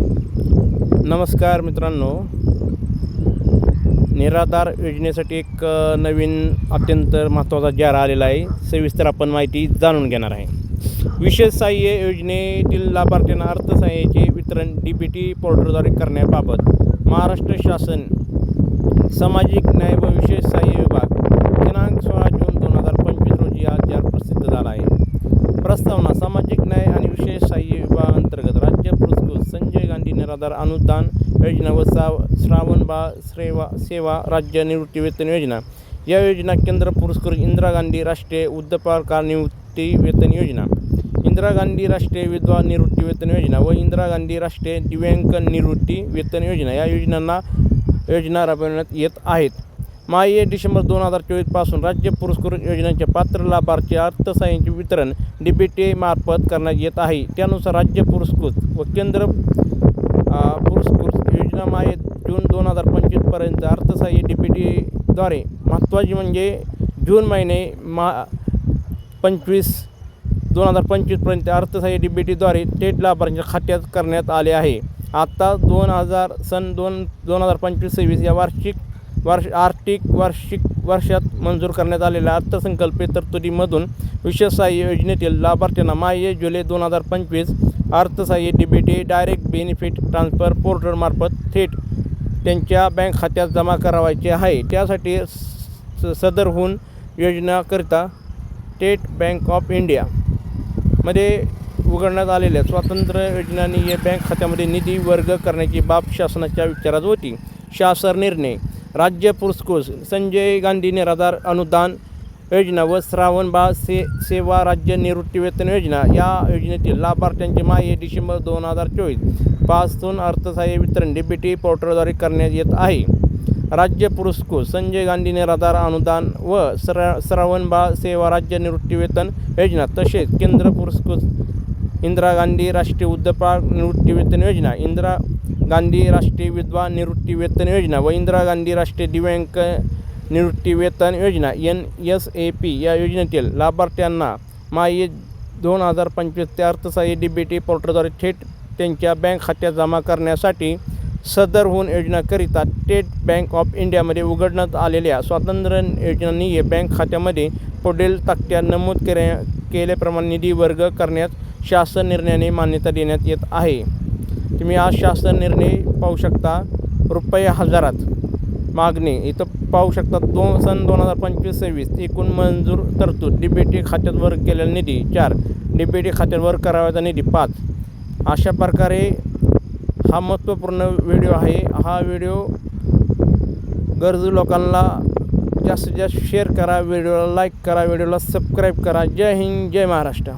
नमस्कार मित्रांनो. निराधार योजनेसाठी एक नवीन अत्यंत महत्त्वाचा जारा आलेला आहे. सविस्तर आपण माहिती जाणून घेणार आहे. विशेष सहाय्य योजनेतील लाभार्थ्यांना अर्थसहाय्याचे वितरण डी बी टी पोर्टलद्वारे करण्याबाबत महाराष्ट्र शासन सामाजिक न्याय व विशेष सहाय्य विभाग दिनांक सोळा जून दोन हजार पंचवीस रोजी हा जार प्रसिद्ध झाला आहे. प्रस्तावना सामाजिक न्याय आणि विशेष सहाय्य विभागांतर्गत राज्य पुरस्कृत संजय गांधी निराधार अनुदान योजना व सा श्रावण बाळ सेवा सेवा राज्य निवृत्ती वेतन योजना. या योजना केंद्र पुरस्कृत इंदिरा गांधी राष्ट्रीय वृद्धपार निवृत्ती वेतन योजना. इंदिरा गांधी राष्ट्रीय विधवा निवृत्ती वेतन योजना व इंदिरा गांधी राष्ट्रीय दिव्यांग निवृत्ती वेतन योजना या योजनांना योजना राबविण्यात येत आहेत. माये डिसेंबर दोन हजार चोवीसपासून राज्य पुरस्कृत योजनांच्या पात्र लाभार्थी अर्थसहाय्याचे वितरण डी बी टी मार्फत करण्यात येत आहे. त्यानुसार राज्य पुरस्कृत व केंद्र कार्यक्रम योजना जून दोन हजार पंचवीसपर्यंत अर्थसहाय्य डी पी टीद्वारे महत्त्वाची म्हणजे जून महिने मा पंचवीस दोन हजार पंचवीसपर्यंत अर्थसहाय्य डी बी टीद्वारे थेट लाभार्थ्यांच्या खात्यात करण्यात आले आहे. आत्ता दोन हजार सन दोन दोन हजार पंचवीस सव्वीस या वार्षिक वार्ष आर्थिक वार्षिक वर्षात मंजूर करण्यात आलेल्या अर्थसंकल्पीय तरतुदीमधून विशेष सहाय्य योजनेतील लाभार्थ्यांना माये जुलै दोन हजार पंचवीस अर्थसहाय्य DBT T direct benefit transfer पोर्टलमार्फत थेट त्यांच्या बँक खात्यात जमा करावायचे आहे. त्यासाठी स सदरहून योजनाकरिता स्टेट बँक ऑफ इंडियामध्ये उघडण्यात आलेल्या स्वातंत्र्य योजनांनी या बँक खात्यामध्ये निधी वर्ग करण्याची बाब शासनाच्या विचारात होती. शासन निर्णय. राज्य पुरस्कृत. संजय गांधी निराधार अनुदान योजना व श्रावण बा से सेवा राज्य निवृत्तीवेतन योजना. या योजनेतील लाभार्थ्यांची माहिती डिसेंबर दोन हजार चोवीसपासून अर्थसहाय्य वितरण डी बी टी पोर्टलद्वारे करण्यात येत आहे. राज्य पुरस्कृत संजय गांधी निराधार अनुदान व श्रा श्रावण बाळ सेवा राज्य निवृत्तीवेतन योजना तसेच केंद्र पुरस्कृत इंदिरा गांधी राष्ट्रीय उद्यपा निवृत्तीवेतन योजना इंदिरा गांधी राष्ट्रीय विधवा निवृत्तीवेतन योजना व इंदिरा गांधी राष्ट्रीय दिव्यांग निवृत्तीवेतन योजना एन एस ए पी या योजनेतील लाभार्थ्यांना माये दोन हजार पंचवीस ते अर्थसहाय्य डी बी टी पोर्टलद्वारे थेट त्यांच्या बँक खात्यात जमा करण्यासाठी सदरहून योजनाकरिता स्टेट बँक ऑफ इंडियामध्ये उघडण्यात आलेल्या स्वातंत्र्य योजनांनी बँक खात्यामध्ये पुढील तक्त्या नमूद केल्या केल्याप्रमाणे निधी वर्ग करण्यास शासन निर्णयाने मान्यता देण्यात येत आहे. तुम्ही आज शासन निर्णय पाहू शकता. रुपये हजारात मागणी. इथं पाहू शकतात दोन सन दोन हजार पंचवीस सव्वीस एकूण मंजूर तरतूद डी बी टी खात्यात वर्ग केलेला निधी चार डी बी टी खात्यात वर्ग करावाचा निधी पाच. अशा प्रकारे हा महत्त्वपूर्ण व्हिडिओ आहे. हा व्हिडिओ गरजू लोकांना जास्तीत जास्त शेअर करा व्हिडिओला लाईक करा व्हिडिओला सबस्क्राईब करा. जय हिंद जय महाराष्ट्र.